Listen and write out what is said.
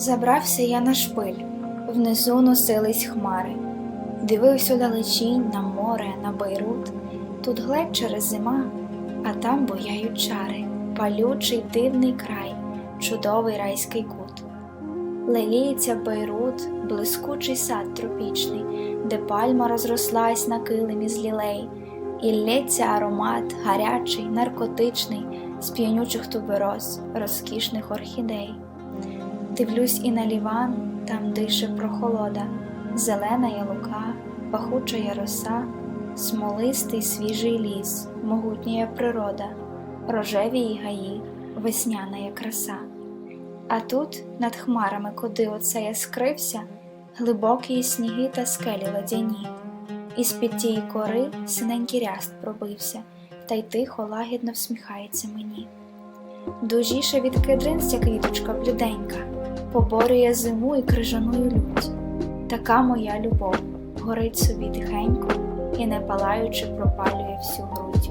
Забрався я на шпиль, внизу носились хмари. Дивився далечінь на море, на Бейрут. Тут гледь через зима, а там бояють чари, палючий дивний край, чудовий райський кут. Леліється Бейрут, блискучий сад тропічний, де пальма розрослась на килимі з лілей, і лється аромат гарячий, наркотичний, з п'янючих тубероз, розкішних орхідей. Дивлюсь і на ліван, там дише прохолода, зелена ялука, пахуча роса, смолистий свіжий ліс, могутня природа, рожеві гаї, весняна краса. А тут, над хмарами, куди оце я скрився, глибокі сніги та скелі ладяні, і з-під тієї кори синенький ряст пробився, та й тихо лагідно всміхається мені. Дужіше від кедрин ця квіточка блюденька, поборює зиму і крижаную лють. Така моя любов горить собі тихенько і не палаючи пропалює всю грудь.